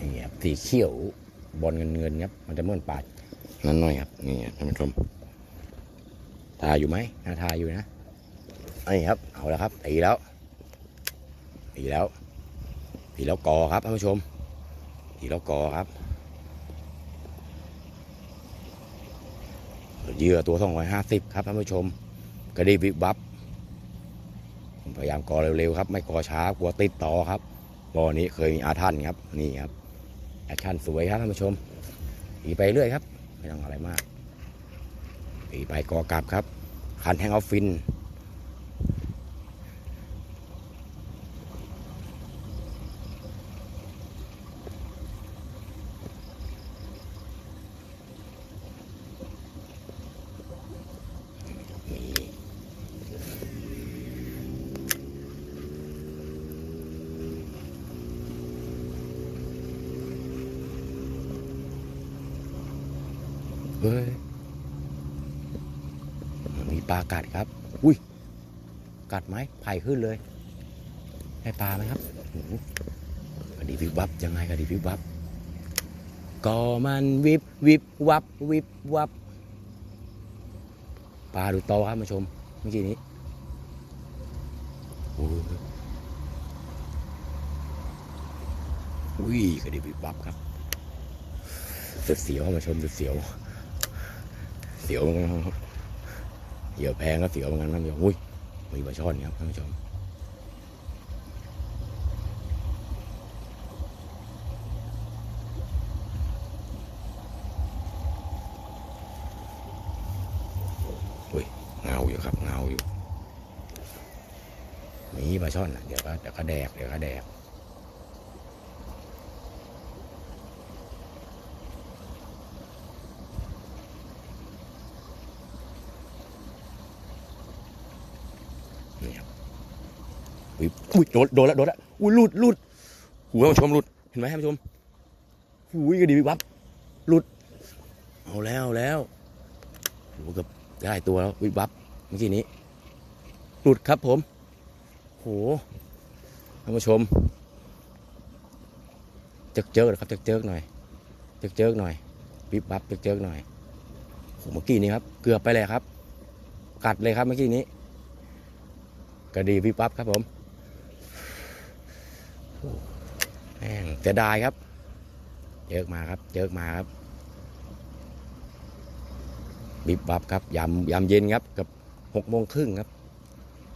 นี่ครับสีเขียวบอลเงินเงินครับมันจะเหมื่อนปาดนั่นหน่อยครับนี่ท่านผู้ชมทาอยู่ไหมน่าทาอยู่นะนี่ครับเอาแล้วครับตีแล้วตีแล้วตีแล้วกอครับท่านผู้ชมตีแล้วกอครับเหยื่อตัว 250 ครับท่านผู้ชมกระดีวิบวับพยายามกอเร็วๆครับ ไม่กอช้ากลัวติดต่อครับบ่อนี้เคยมีอาถรรพ์ครับนี่ครับ แอคชั่นสวยครับท่านผู้ชมตีไปเรื่อยครับ ไม่ต้องอะไรมากตีไปกอกลับครับ คันแฮงออฟฟิน เฮ้ยมีปลากัดครับ อุ้ย กัดไหมไผ่ขึ้นเลย ให้ปลาไหมครับกระดีวิบวับยังไงกระดีวิบวับ ก็มันวิบวิบวับวิบวับ ปลาดูโตครับมาชม เมื่อกี้นี้อุ้ยกระดีวิบวับครับสุดเสียวมาชมสุดเสียว เสียวเหมือนกันครับเหยื่อแพงก็เสียวเหมือนกันท่านผู้ชมอุ้ยมีปลาช่อนครับท่านผู้ชมอุ้ยเงาอยู่ครับเงาอยู่มีปลาช่อนนะเดี๋ยวก็เดี๋ยวก็แดกเดี๋ยวก็แดกนี่ครับ อุ้ยอุ้ยโดนโดนแล้วโดนแล้วอุ้ยหลุดหลุดหูท่านผู้ชมหลุดเห็นไหมท่านผู้ชมอุ้ยกระดีวิบวับหลุดเอาแล้วเอาแล้วหเกับได้ตัวแล้ววิบวับเมื่อกี้นี้หลุดครับผมโหท่านผู้ชมเจิกเจิกนะครับเจิกเจิกหน่อยเจิกเจิกหน่อยวิบวับเจิกเจิกหน่อยโหเมื่อกี้นี้ครับ เกือบไปเลยครับ กัดเลยครับเมื่อกี้นี้กระดีวิบวับครับผม แม่งเสียดายครับเจิกมาครับเจิกมาครับวิบวับครับยำยำเย็นครับกับหกโมงครึ่งครับ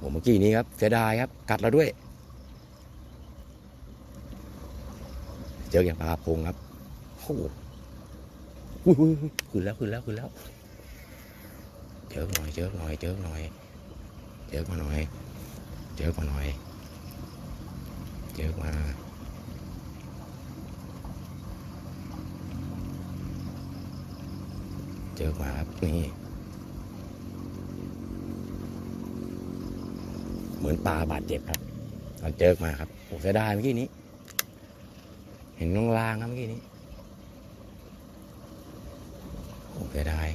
ผมเมื่อกี้นี้ครับ เสียดายครับ กัดเราด้วย เจออย่างปลาพงครับโอ้โหอุ้ยอุ้ยอุ้ยขึ้นแล้วขึ้นแล้วขึ้นแล้วเจอหน่อยเจอหน่อยเจอหน่อยเจอมาหน่อยเจอมาหน่อย เจอมาเจอมาครับนี่เหมือนปลาบาดเจ็บครับตอนเจอมาครับโอ้เสียดายเมื่อกี้นี้ เห็นลางครับเมื่อกี้นี้โอ้เสียดาย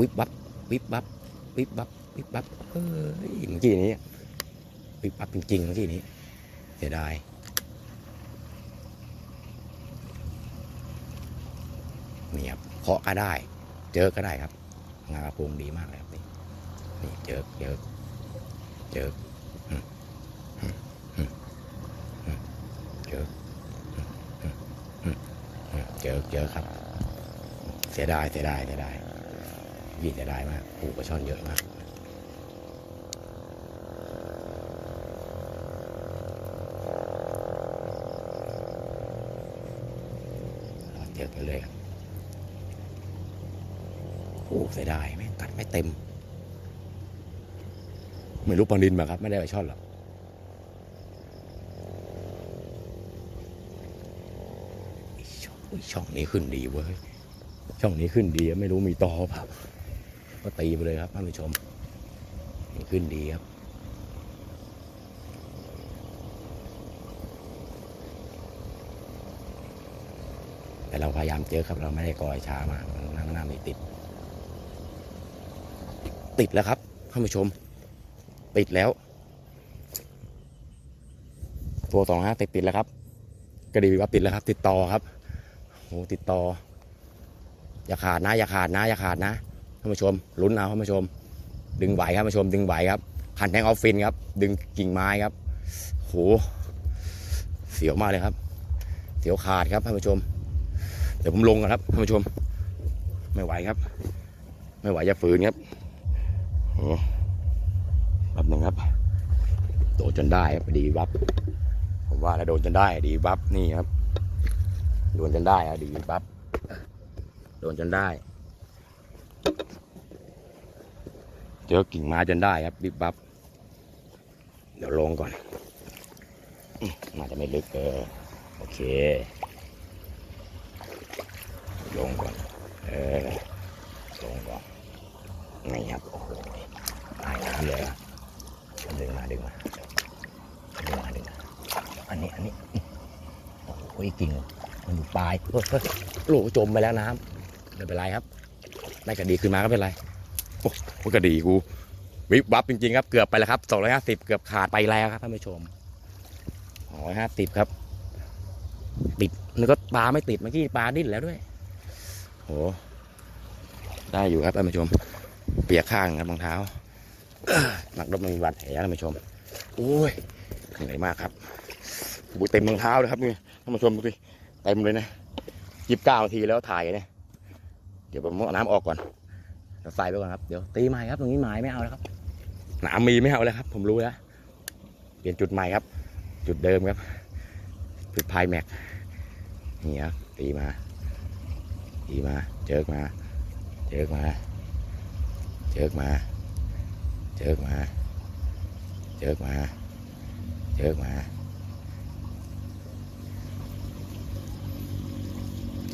วิบวับวิบวับวิบวับวิบวับเฮ้ยเมื่อกี้นี้วิบวับจริงๆเมื่อกี้นี้เสียดายนี่ครับเคาะก็ได้ เจอก็ได้ครับ งากระพงดีมากเลยครับนี่นี่เจอเจอเจอเจอเจอเจอครับ เสียดายเสียดายเสียดาย ยี่เสียดายมากปูปลาช่อนเยอะมากเจอกันเลยครับโอ้เสียดายแม่กัดไม่เต็มไม่รู้ปลาดินมาครับ ไม่ได้ไปช่อนหรอกช่องอุ๊ยช่องนี้ขึ้นดีเว้ย ช่องนี้ขึ้นดี ไม่รู้มีต่อเปล่า ก็ตีไปเลยครับท่านผู้ชมขึ้นดีครับ แต่เราพยายามเจอครับเราไม่ได้กอยช้ามามันนั่งหน้าไม่ติด ติดแล้วครับท่านผู้ชม ติดแล้ว ตัวสองห้าติดติดแล้วครับกระดีว่าติดแล้วครับ ติดต่อครับโอ้ติดต่ออย่าขาดนะ อย่าขาดนะ อย่าขาดนะ ท่านผู้ชมลุ้นเอาท่านผู้ชม ดึงไหวครับท่านผู้ชม ดึงไหวครับคันแทงออฟฟินครับ ดึงกิ่งไม้ครับโหเสียวมากเลยครับ เสียวขาดครับท่านผู้ชม เดี๋ยวผมลงกันครับท่านผู้ชม ไม่ไหวครับ ไม่ไหวจะฝืนครับโอ้แป๊บหนึ่งครับ โดนจนได้ครับดีวับ ผมว่าแล้วโดนจนได้ดีวับนี่ครับ โดนจนได้อะดีวับ โดนจนได้ เจอกิ่งไม้จนได้ครับบิ๊บบับ เดี๋ยวลงก่อนอืมน่าจะไม่ลึกเออโอเค ลงก่อน เออ ลงก่อนนี่ครับ โอ้โหตายน้ำเลยอะดึงมาดึงมาดึงมาดึงมาอันนี้ อันนี้ โอ้โหกิ่งมันอยู่ปลายเฮ้โหลจมไปแล้วน้ำไม่เป็นไรครับ ได้กระดีขึ้นมาก็เป็นไรโอ้กระดีกูวิบวับจริงๆครับเกือบไปแล้วครับสองร้อยห้าสิบเกือบขาดไปแล้วครับท่านผู้ชมสองร้อยห้าสิบครับ ติดนึกว่าปลาไม่ติดเมื่อกี้ปลาดิ้นแล้วด้วยโหได้อยู่ครับท่านผู้ชม เปียกข้างครับรองเท้าหนักรบมันมีบาดแผลท่านผู้ชมโอ้ยเหนื่อยมากครับเต็มรองเท้าเลยครับนี่ท่านผู้ชมดูสิเต็มเลยนะยีิบเก้านาทีแล้วถ่ายเนี่ย ดี๋ยวผมเอาน้ำออกก่อนเดี๋ยวใส่ไปก่อนครับ เดี๋ยวตีใหม่ครับ ตรงนี้หมายไม่เอาแล้วครับ หนามมีไม่เอาแล้วครับ ผมรู้แล้ว เปลี่ยนจุดใหม่ครับ จุดเดิมครับ จุดพายแม็กนี่ครับตีมา ตีมา เจอกมา เจอกมา เจอกมา เจอกมา เจอกมา เจอกมา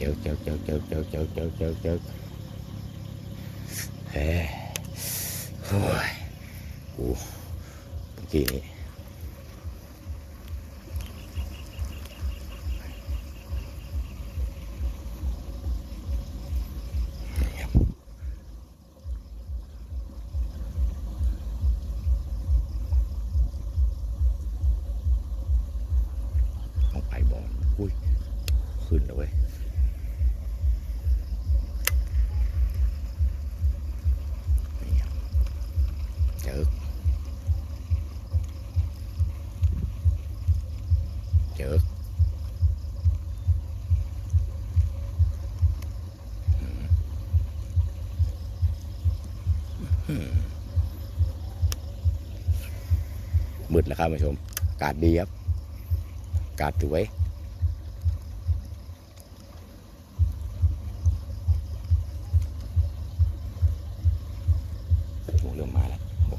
เจอเจอเจอเจอเจอเจอเจอเจอเจอเฮ้ยโอ้ยโอ้เมื่อกี้นี้ต้องไปบอลอุ้ย ขึ้นแล้วเว้ย นี่ครับเจอเจออืมอืม มืดแล้วครับผู้ชม อากาศดีครับ อากาศสวย โอ้เริ่มมาแล้วโอ้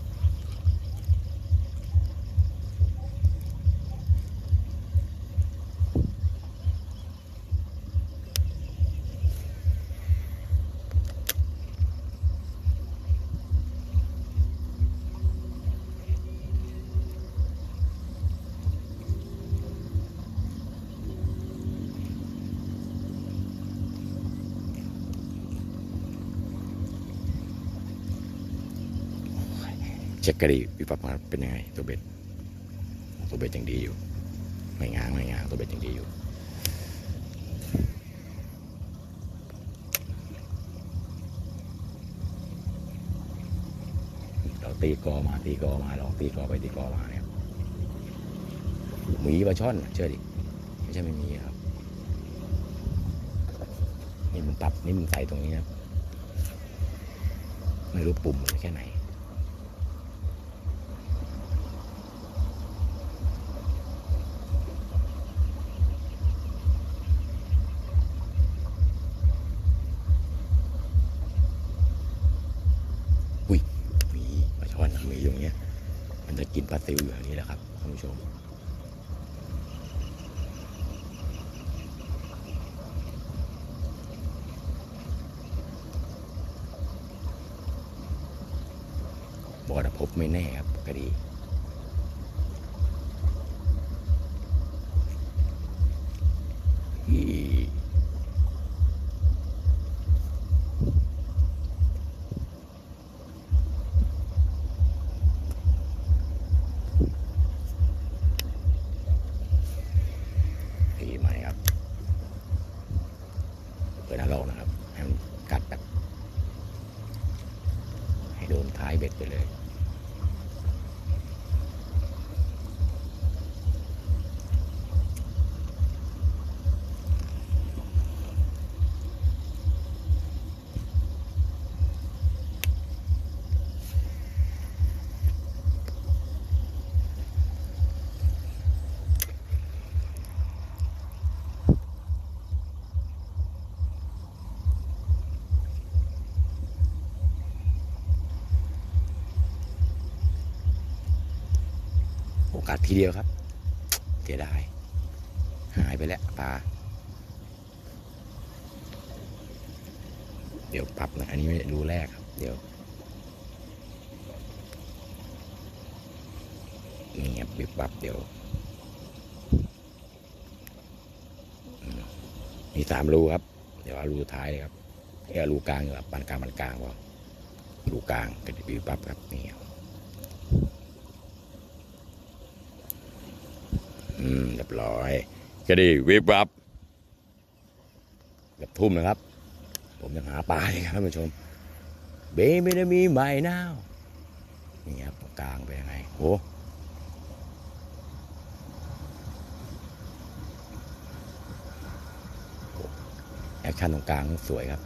เช็คกระดีวิปัปมาเป็นยังไงตัวเบ็ดตัวเบ็ดยังดีอยู่ ไม่ง้างไม่ง้างตัวเบ็ดยังดีอยู่เราตีกอมาตีกอมาลองตีกอไปตีกอมาเนี่ยหมีปลาช่อนเชื่อดิไม่ใช่ไม่มีครับนี่มึงปรับนี่มึงใส่ตรงนี้ครับไม่รู้ปุ่มแค่ไหน มีปลาช่อนมีอยู่างเงี้ย มันจะกินปลาซิวอยู่อย่างนี้แหละครับท่านผู้ชมบอดพบไม่แน่ครับคดีอี มัน กัดแบบให้โดนท้ายเบ็ดไปเลย กาสทีเดียวครับเสียดายหายไปแล้วปลาเดี๋ยวปรับนะอันนี้ไม่ได้รูแรกครับ เดี๋ยวนี่ครับบิบปับเดี๋ยวมีสามรูครับ เดี๋ยวเอารูท้ายเลยครับแค่รูกลางกับปานกลางปานกลางว่ารูกลางก็จะบิบปับครับนี่ครับ อืมเรียบร้อยก็ดีวิบวับกือบทุ่มนะครับ ผมยังหาปลาอยู่ครับท่านผู้ชมเบไม่ได้มีใหม่นาวนี่ครับกลางไปยังไงโอ้โหแอคชั่นตรงกลางสวยครับ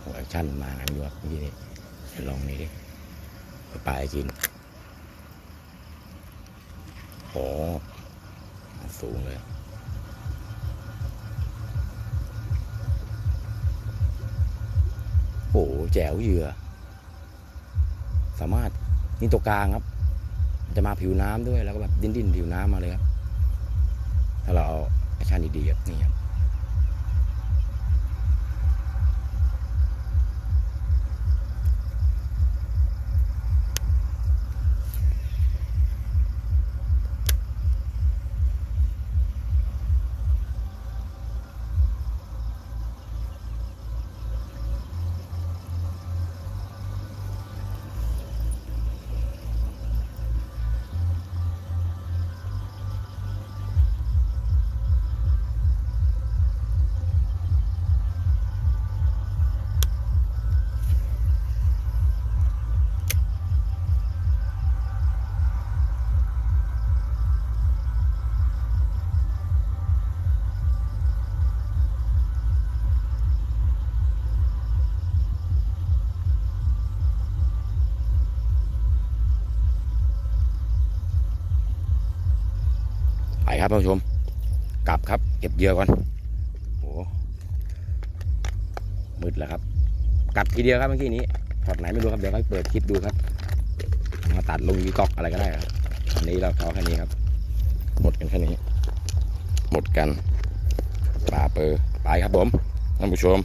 โอ้แอค ชั่นมากันอยู่ครับเมื่อกี้นี้ลองนี่ดิไปลาให้กินโอ้สูงเลยโอ้แจ๋วเหยื่อ สามารถนี่ตัวกลางครับ จะมาผิวน้ำด้วยแล้วก็แบบดิ้นดิ้นๆผิวน้ำมาเลยครับ ถ้าเราเอาแอคชั่นดีๆครับนี่ครับ ครับท่านผู้ชม กลับครับเก็บเยือก่อนโอ้มืดแล้วครับกลับทีเดียวครับเมื่อกี้นี้ช็อตไหนไม่รู้ครับเดี๋ยวค่อยเปิดคลิปดูครับ มาตัดลงวีกอกอะไรก็ได้ครับอันนี้เราเอาแค่นี้ครับ หมดกันแค่นี้ หมดกันปลาเปอร์ไปครับผมท่านผู้ชม